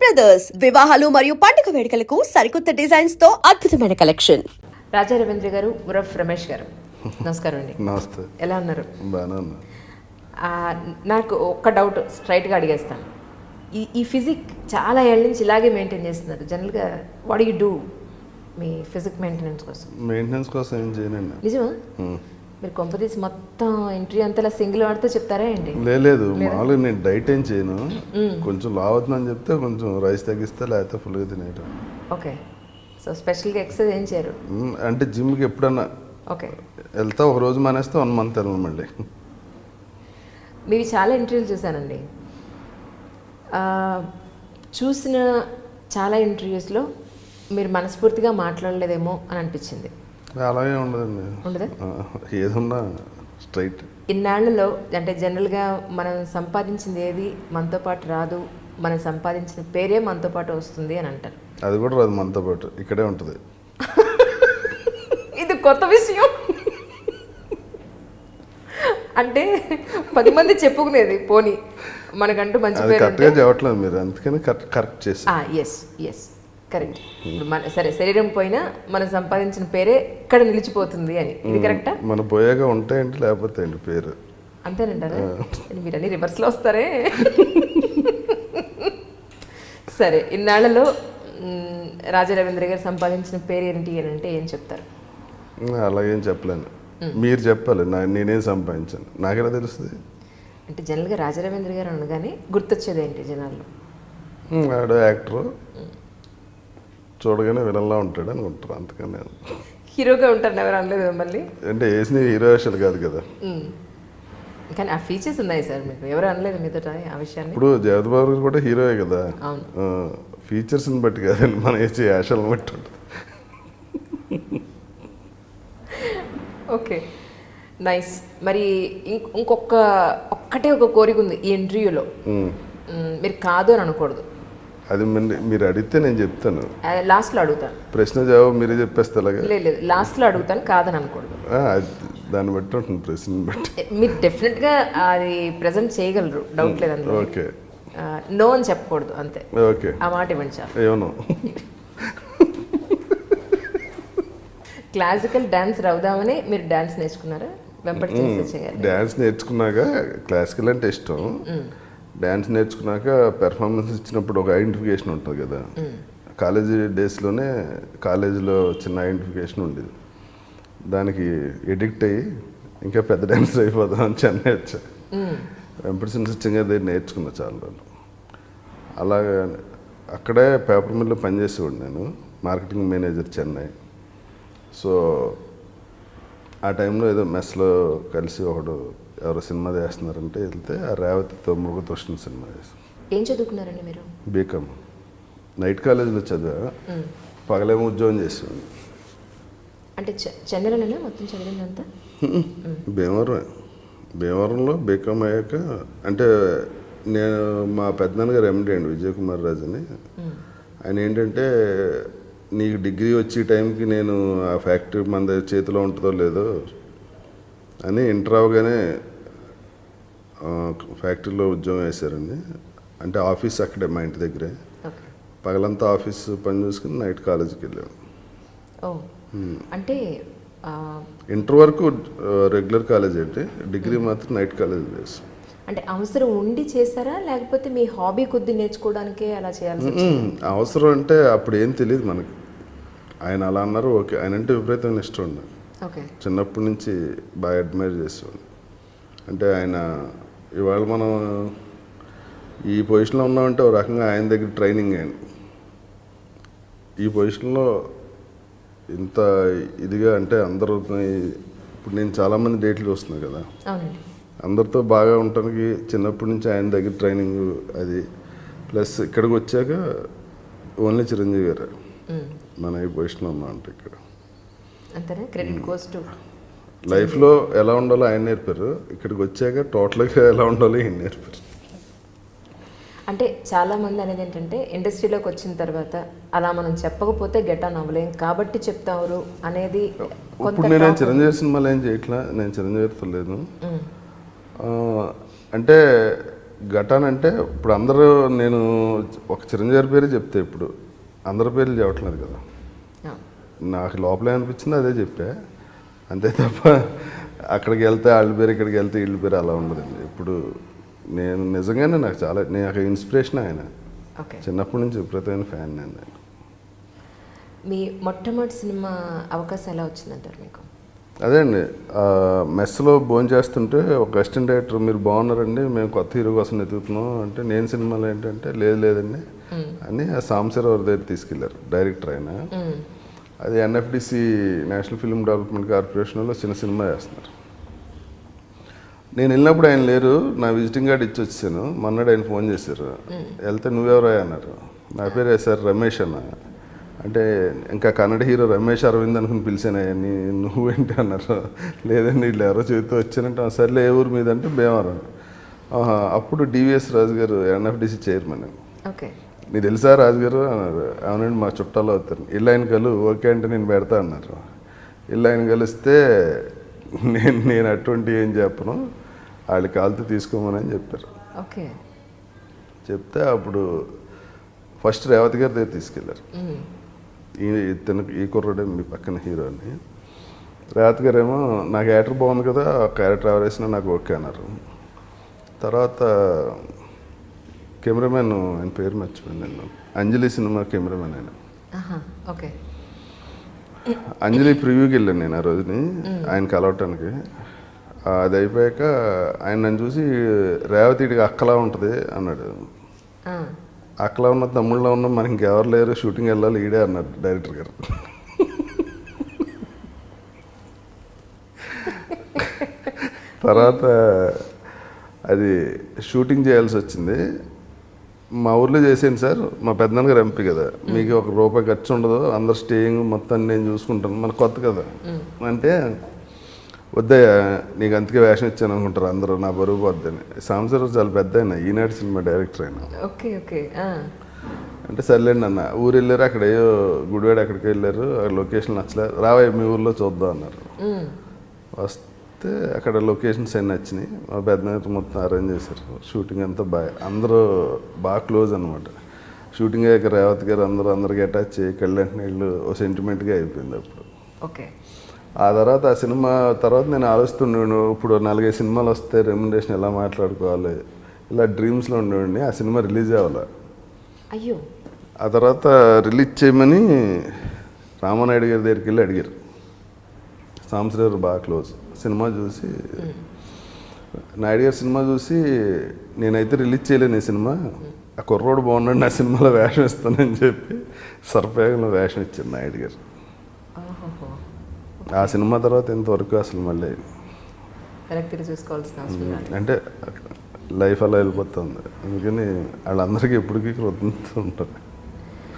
Brothers వివాహాలు మరియు పండుగ వేడుకలకు సరికొత్త డిజైన్స్తో అద్భుతమైన కలెక్షన్ రాజా రవీంద్ర గారు ఉరఫ్ రమేష్ గారు. నమస్కారం అండి. నమస్తే. ఎలా ఉన్నారు? నాకు ఒక్క డౌట్ స్ట్రైట్గా అడిగేస్తాను. ఈ ఈ ఫిజిక్ చాలా ఏళ్ళ నుంచి ఇలాగే మెయింటైన్ చేస్తున్నారు. జనరల్గా వాట్ యూ డూ మీ ఫిజిక్ మెయింటెనెన్స్ కోసం? మెయింటెనెన్స్ కోసం ఏం చేయనండి నిజమా. మీరు కొంపతీసి మొత్తం ఎంట్రీ అంతలా సింగిల్ వాడితే చెప్తారా లే- లేదు మామూలుగా నేను డైట్ ఏం చేయను. కొంచెం లావ్ అవుతుందని చెప్తే కొంచెం రైస్ తగ్గిస్తే లేకపోతే ఫుల్గా తినేయటం. ఓకే. సో స్పెషల్గా ఎక్సర్సైజ్ ఏం చేయరు? అంటే జిమ్కి ఎప్పుడన్నా ఓకే. వెళ్తా ఒక రోజు మానేస్తే వన్ మంత్ వెళ్ళను మళ్ళీ. మీవి చాలా ఇంటర్వ్యూలు చూశానండి. చూసిన చాలా ఇంటర్వ్యూస్లో మీరు మనస్ఫూర్తిగా మాట్లాడలేదేమో అని అనిపించింది. అలాగే ఉండదండి. ఉండదా? ఏదున్నా స్ట్రైట్. ఇన్నాళ్ళలో అంటే జనరల్గా మనం సంపాదించింది ఏది మనతో పాటు రాదు మనం సంపాదించిన పేరే మనతో పాటు వస్తుంది అని అంటారు. అది కూడా రాదు మనతో పాటు ఇక్కడే ఉంటుంది. ఇది కొత్త విషయం. అంటే పది మంది చెప్పుకునేది పోనీ. మనకంటూ మంచి పేరు కరెక్ట్గా చెప్పట్లేదు మీరు అందుకని కరెక్ట్ కరెక్ట్ చేసి ఎస్ ఎస్ కరెక్ట్. ఇప్పుడు మన సరే శరీరం పోయినా మనం సంపాదించిన పేరే ఇక్కడ నిలిచిపోతుంది అని. ఇది కరెక్టా? మన పోయాక ఉంటాయండి లేకపోతే ఏంటి పేరు. అంతేనంటారా? మీరు అన్ని రివర్స్లో వస్తారే? సరే ఇన్నాళ్ళలో రాజా రవీంద్ర గారు సంపాదించిన పేరు ఏంటి అని అంటే ఏం చెప్తారు? అలాగేం చెప్పలేను. మీరు చెప్పాలి నా నేనేం సంపాదించాను. నాకెలా తెలుస్తుంది? అంటే జనరల్గా రాజా రవీంద్ర గారు అనగానే గుర్తొచ్చేది ఏంటి జనాల్లో ఆడు యాక్టర్. చూడగానే విలన్లా ఉంటాడు అనుకుంటారు అంతకని నేను హీరోగా ఉంటారు ఎవరు అనలేదు మిమ్మల్ని? అంటే వేసిన హీరో వేషాలు కాదు కదా. కానీ ఆ ఫీచర్స్ ఉన్నాయి సార్ మీకు. ఎవరు అనలేదు మీతో ఆ విషయాన్ని? ఇప్పుడు జగత్ బాబు గారు కూడా హీరోయే కదా. ఫీచర్స్ని బట్టి కాదండి మనం వేసే వేషాలను బట్టి ఉంటుంది. ఓకే. నైస్. మరి ఇంకొక ఒక్కటే ఒక కోరిక ఉంది ఈ ఇంటర్వ్యూలో మీరు కాదు అని అనకూడదు. అది మరి అడిగితే నేను చెప్తాను. ఆ, లాస్ట్లో అడుగుతాను. ప్రశ్న జవాబు మీరే చెప్పేస్తే లేదు లేదు లాస్ట్లో అడుగుతాను కాదని అది దాన్ని బట్టి ఉంటుంది ప్రశ్నని బట్టి. మీరు డెఫినెట్గా అది ప్రజెంట్ చేయగలరు డౌట్ లేదు అందులో ఓకే. నో అని చెప్పకూడదు అంతే. ఓకే. ఆ మాట ఇవ్వండి సార్ ఏమన్నా క్లాసికల్ డాన్స్ రవుదామని మీరు డాన్స్ నేర్చుకున్నారా? వెంపటి డ్యాన్స్ నేర్చుకున్నాక క్లాసికల్ అంటే ఇష్టం. డ్యాన్స్ నేర్చుకున్నాక పెర్ఫార్మెన్స్ ఇచ్చినప్పుడు ఒక ఐడెంటిఫికేషన్ ఉంటుంది కదా. కాలేజీ డేస్లోనే కాలేజీలో చిన్న ఐడెంటిఫికేషన్ ఉండేది. దానికి ఎడిక్ట్ అయ్యి ఇంకా పెద్ద డ్యాన్సర్ అయిపోదాం అని చెన్నై వచ్చా. వెంపటి సత్యంగా దగ్గర నేర్చుకున్నా చాలా రోజులు. అలాగే అక్కడే పేపర్ మిల్లో పనిచేసేవాడు నేను మార్కెటింగ్ మేనేజర్ చెన్నై. సో ఆ టైంలో ఏదో మెస్లో కలిసి ఒకడు ఎవరో సినిమా చేస్తున్నారంటే వెళ్తే ఆ రేవతితో మృగతోషణ సినిమా చేసి ఏం చదువుకున్నారండి మీరు? బీకామ్. నైట్ కాలేజీలో చదివా. పగలేమో ఉద్యోగం చేసేవాడిని. అంటే చె- చెన్నైలోనే మొత్తం చదివిందంతా భీమవరం. భీమవరంలో బీకామ్ అయ్యాక అంటే నేను మా పెద్దనాన్నగారు ఎండి అండి విజయ్ కుమార్ రాజు అని ఆయన ఏంటంటే నీకు డిగ్రీ వచ్చే టైంకి నేను ఆ ఫ్యాక్టరీ మన దగ్గర చేతిలో ఉంటుందో లేదో అని ఇంటర్ అవగానే ఫ్యాక్టరీలో ఉద్యోగం వేశారండి. అంటే ఆఫీస్ అక్కడే మా ఇంటి దగ్గరే. పగలంతా ఆఫీస్ పని చూసుకుని నైట్ కాలేజీకి వెళ్ళాను ఓ. అంటే ఇంటర్ వరకు రెగ్యులర్ కాలేజ్ అంటే డిగ్రీ మాత్రం నైట్ కాలేజ్ చేస్తాను అంటే అవసరం ఉండి చేస్తారా లేకపోతే మీ హాబీ కొద్ది నేర్చుకోవడానికే అలా? మ్మ్. అవసరం అంటే అప్పుడు ఏం తెలియదు మనకి. ఆయన అలా అన్నారు ఓకే. ఆయన అంటే విపరీతమైన ఇష్టం ఉండే. ఓకే. చిన్నప్పటి నుంచి బాగా అడ్మైర్ చేసేవాడిని అంటే ఆయన ఇవాళ మనం ఈ పొజిషన్లో ఉన్నామంటే ఒక రకంగా ఆయన దగ్గర ట్రైనింగ్ అయింది ఈ పొజిషన్లో ఇంత ఇదిగా అంటే అందరూ ఇప్పుడు నేను చాలామంది డేట్లు చూస్తున్నాను కదా. అందరితో బాగా ఉండటానికి చిన్నప్పటి నుంచి ఆయన దగ్గర ట్రైనింగ్ అది. ప్లస్ ఇక్కడికి వచ్చాక ఓన్లీ చిరంజీవి గారు. మన ఈ పొజిషన్లో ఉన్నాం అంటే ఇక్కడ లైఫ్లో ఎలా ఉండాలో ఆయన నేర్పారు. ఇక్కడికి వచ్చాక టోటల్గా ఎలా ఉండాలో ఈయన నేర్పారు. అంటే చాలా మంది అనేది ఏంటంటే ఇండస్ట్రీలోకి వచ్చిన తర్వాత అలా మనం చెప్పకపోతే గెట్ ఆన్ అవ్వలేం. కాబట్టి చెప్తారు అనేది ఇప్పుడు నేను చిరంజీవి సినిమాలు ఏం చేయట్లా? నేను చిరంజీవితో లేదు. ఆ, అంటే ఘటాన్ అంటే ఇప్పుడు అందరూ నేను ఒక చిరంజీవి పేరు చెప్తే ఇప్పుడు. అందరి పేర్లు చెప్పట్లేదు కదా. నాకు లోపలే అనిపించింది అదే చెప్పా. అంతే తప్ప అక్కడికి వెళ్తే వాళ్ళ పేరు ఇక్కడికి వెళ్తే వీళ్ళ పేరు అలా ఉండదండి. ఇప్పుడు నేను నిజంగానే నాకు చాలా నాకు ఇన్స్పిరేషన్ ఆయన. చిన్నప్పటి నుంచి విపరీతమైన ఫ్యాన్ నేను. మీ మొట్టమొదటి సినిమా అవకాశం ఎలా వచ్చిందంటారు మీకు? అదే అండి మెస్లో భోజనం చేస్తుంటే ఒక అసిస్టెంట్ డైరెక్టర్ మీరు బాగున్నారండి మేము కొత్త హీరో కోసం ఎదుగుతున్నాం అంటే నేను సినిమాలో ఏంటంటే లేదు లేదండి అని ఆ సాంబశివరావు దగ్గర తీసుకెళ్ళారు డైరెక్టర్ ఆయన. అది ఎన్ఎఫ్డిసి నేషనల్ ఫిల్మ్ డెవలప్మెంట్ కార్పొరేషన్లో చిన్న సినిమా చేస్తున్నారు. నేను వెళ్ళినప్పుడు ఆయన లేరు నా విజిటింగ్ కార్డు ఇచ్చి వచ్చాను మొన్నడు ఆయన ఫోన్ చేశారు. వెళ్తే నువ్వెవరా అన్నారు. నా పేరు సార్ రమేష్ అన్న. అంటే ఇంకా కన్నడ హీరో రమేష్ అరవింద్ అనుకుని పిలిచాను నీ నువ్వేంటి అన్నారు లేదండి వీళ్ళు ఎవరో చెబుతూ వచ్చానంటే "ఆ, సర్లే ఏ ఊరు మీద అంటే భీమవరం అప్పుడు డివిఎస్ రాజు గారు ఎన్ఎఫ్డిసి చైర్మన్. ఓకే. నీకు తెలుసా రాజుగారు అన్నారు. అవునండి మా చుట్టాలు అవుతారు ఇల్లు ఆయన కలు ఓకే అంటే నేను పెడతా అన్నారు. ఇల్లు ఆయన కలిస్తే నేను నేను అటువంటి ఏం చెప్పను. వాళ్ళు కాలుతో తీసుకోమని అని చెప్పారు. ఓకే. చెప్తే అప్పుడు ఫస్ట్ రేవతి గారి దగ్గర తీసుకెళ్ళారు. ఈ ఇతను ఈ కుర్రుడే మీ పక్కన హీరో అని రేవతి గారు ఏమో నాకు యాక్టర్ బాగుంది కదా క్యారెక్టర్ ఎవరు వేసినా నాకు ఓకే అన్నారు. తర్వాత కెమెరామెన్ ఆయన పేరు మర్చిపోయింది నేను. అంజలి సినిమా కెమెరామెన్ ఆయన. ఓకే. అంజలి ప్రివ్యూకి వెళ్ళాను నేను ఆ రోజుని ఆయన కలవటానికి. అది అయిపోయాక ఆయన నన్ను చూసి రేవతిడికి అక్కలా ఉంటుంది అన్నాడు. ఆ, అక్కలా ఉన్న తమ్ముళ్ళలో ఉన్న మనకి ఇంకెవరు లేరు షూటింగ్ వెళ్ళాలి ఈడే అన్నాడు డైరెక్టర్ గారు. తర్వాత అది షూటింగ్ చేయాల్సి వచ్చింది. మా ఊర్లో చేసేయండి సార్ మా పెద్దనాన్నగారు ఎంపీ కదా. మీకు ఒక రూపాయి ఖర్చు ఉండదు అందరు స్టేయింగ్ మొత్తం నేను చూసుకుంటాను. మన కొత్త కదా. అంటే వద్దయ్యా నీకు అందుకే వేషం ఇచ్చాను అనుకుంటారు అందరూ నా బరువు పోద్దని. సాంసరావు చాలా పెద్ద ఆయన ఈనాడు సినిమా డైరెక్టర్ ఆయన. ఓకే ఓకే అంటే సర్లేండి అన్న ఊరు వెళ్ళారు అక్కడ ఏయో గుడివాడ అక్కడికి వెళ్ళారు అక్కడ లొకేషన్ నచ్చలేదు. రావయ్య మీ ఊర్లో చూద్దాం అన్నారు. వస్తే అక్కడ లొకేషన్స్ అన్నీ నచ్చినాయి. మా పెద్ద మొత్తం అరేంజ్ చేశారు. షూటింగ్ అంతా బాగా అందరూ బాగా క్లోజ్ అనమాట షూటింగ్ అయ్యాక రేవత్ గారు అందరూ అందరికి అటాచ్ చేయి కళ్ళంటి నీళ్ళు ఓ సెంటిమెంట్గా అయిపోయింది అప్పుడు. ఓకే. ఆ తర్వాత ఆ సినిమా తర్వాత నేను ఆలోచిస్తున్నాను ఇప్పుడు నాలుగైదు సినిమాలు వస్తే రెమ్యునరేషన్ ఎలా మాట్లాడుకోవాలి ఇలా డ్రీమ్స్లో ఉండేవాడిని ఆ సినిమా రిలీజ్ అవ్వాలి. అయ్యో. ఆ తర్వాత రిలీజ్ చేయమని రామానాయుడు గారి దగ్గరికి వెళ్ళి అడిగారు. సాంసరావు బాగా క్లోజ్ సినిమా చూసి నాయుడు గారి సినిమా చూసి నేనైతే రిలీజ్ చేయలేను ఈ సినిమా ఆ కుర్రోడు బాగున్నాడు నా సినిమాలో వేషం ఇస్తానని చెప్పి సర్పేగంలో వేషం ఇచ్చారు నాయుడు గారు. ఆ సినిమా తర్వాత ఇంతవరకు అసలు మళ్ళీ చూసుకోవాల్సిన. అంటే లైఫ్ అలా వెళ్ళిపోతుంది. అందుకని వాళ్ళందరికీ ఎప్పటికీ కృతజ్ఞత ఉంటుంది